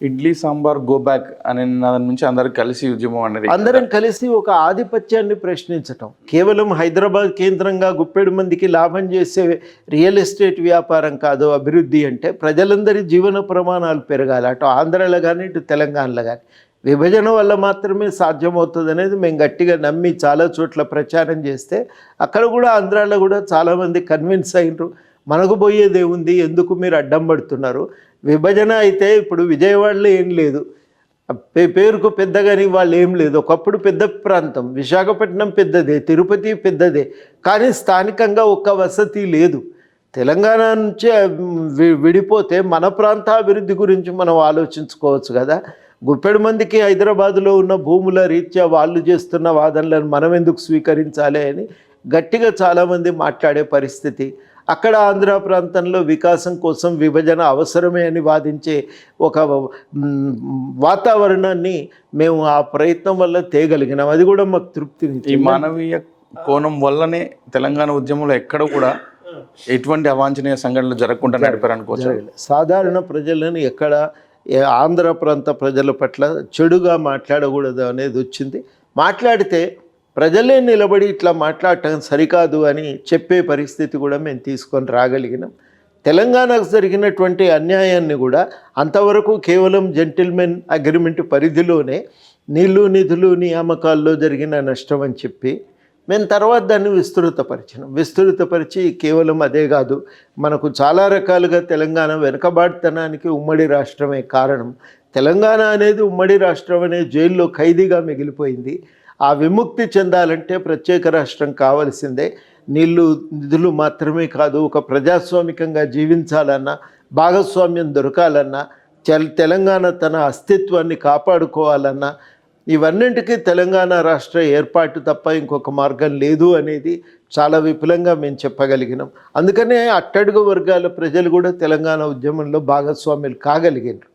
Idli sambar go back అనే దాని నుంచి అందరు కలిసి ఉద్యమం అనేది అందరం కలిసి ఒక ఆధిపత్యాన్ని ప్రశ్నించటం. కేవలం హైదరాబాద్ కేంద్రంగా గుప్పెడు మందికి లాభం చేసే రియల్ ఎస్టేట్ వ్యాపారం కాదు అభివృద్ధి అంటే ప్రజలందరి జీవన ప్రమాణాలు పెరగాలి. అటు ఆంధ్రాలో కానీ ఇటు తెలంగాణలో కానీ విభజన వల్ల మాత్రమే సాధ్యమవుతుంది అనేది మేము గట్టిగా నమ్మి చాలా చోట్ల ప్రచారం చేస్తే అక్కడ కూడా ఆంధ్రాలో కూడా చాలామంది కన్విన్స్ అయినరు. మనకు పోయేది ఏముంది? ఎందుకు మీరు అడ్డం పడుతున్నారు? విభజన అయితే ఇప్పుడు విజయవాడలో ఏం లేదు. పేరుకు పెద్దగాని వాళ్ళు ఏం లేదు. ఒకప్పుడు పెద్ద ప్రాంతం. విశాఖపట్నం పెద్దదే. తిరుపతి పెద్దదే. కానీ స్థానికంగా ఒక్క వసతి లేదు. తెలంగాణ నుంచి విడిపోతే మన ప్రాంత అభివృద్ధి గురించి మనం ఆలోచించుకోవచ్చు కదా. గుప్పెడు మందికి హైదరాబాదులో ఉన్న భూముల రీత్యా వాళ్ళు చేస్తున్న వాదనలను మనం ఎందుకు స్వీకరించాలి అని గట్టిగా చాలామంది మాట్లాడే పరిస్థితి. అక్కడ ఆంధ్ర ప్రాంతంలో వికాసం కోసం విభజన అవసరమే అని వాదించే ఒక వాతావరణాన్ని మేము ఆ ప్రయత్నం వల్ల తేగలిగినాం. అది కూడా మాకు తృప్తిని ఈ మానవీయ కోణం వల్లనే తెలంగాణ ఉద్యమంలో ఎక్కడ కూడా ఎటువంటి అవాంఛనీయ సంఘటనలు జరగకుండా నడిపారు అనుకోవచ్చు. సాధారణ ప్రజలను ఎక్కడ ఆంధ్ర ప్రాంత ప్రజల పట్ల చెడుగా మాట్లాడకూడదు అనేది వచ్చింది. మాట్లాడితే ప్రజలే నిలబడి ఇట్లా మాట్లాడటం సరికాదు అని చెప్పే పరిస్థితి కూడా మేము తీసుకొని రాగలిగినాం. తెలంగాణకు జరిగినటువంటి అన్యాయాన్ని కూడా అంతవరకు కేవలం జెంటిల్మెన్ అగ్రిమెంట్ పరిధిలోనే నీళ్ళు నిధులు నియామకాల్లో జరిగిన నష్టం అని చెప్పి మేము తర్వాత దాన్ని విస్తృతపరిచినాం. విస్తృతపరిచి కేవలం అదే కాదు మనకు చాలా రకాలుగా తెలంగాణ వెనుకబాటుతనానికి ఉమ్మడి రాష్ట్రమే కారణం. తెలంగాణ అనేది ఉమ్మడి రాష్ట్రం అనే జైల్లో ఖైదీగా మిగిలిపోయింది. ఆ విముక్తి చెందాలంటే ప్రత్యేక రాష్ట్రం కావాల్సిందే. నీళ్ళు నిధులు మాత్రమే కాదు ఒక ప్రజాస్వామికంగా జీవించాలన్నా భాగస్వామ్యం దొరకాలన్నా తెల- తెలంగాణ తన అస్తిత్వాన్ని కాపాడుకోవాలన్నా ఇవన్నింటికీ తెలంగాణ రాష్ట్ర ఏర్పాటు తప్ప ఇంకొక మార్గం లేదు అనేది చాలా విపులంగా మేము చెప్పగలిగినాం. అందుకనే అట్టడుగు వర్గాల ప్రజలు కూడా తెలంగాణ ఉద్యమంలో భాగస్వాములు కాగలిగినారు.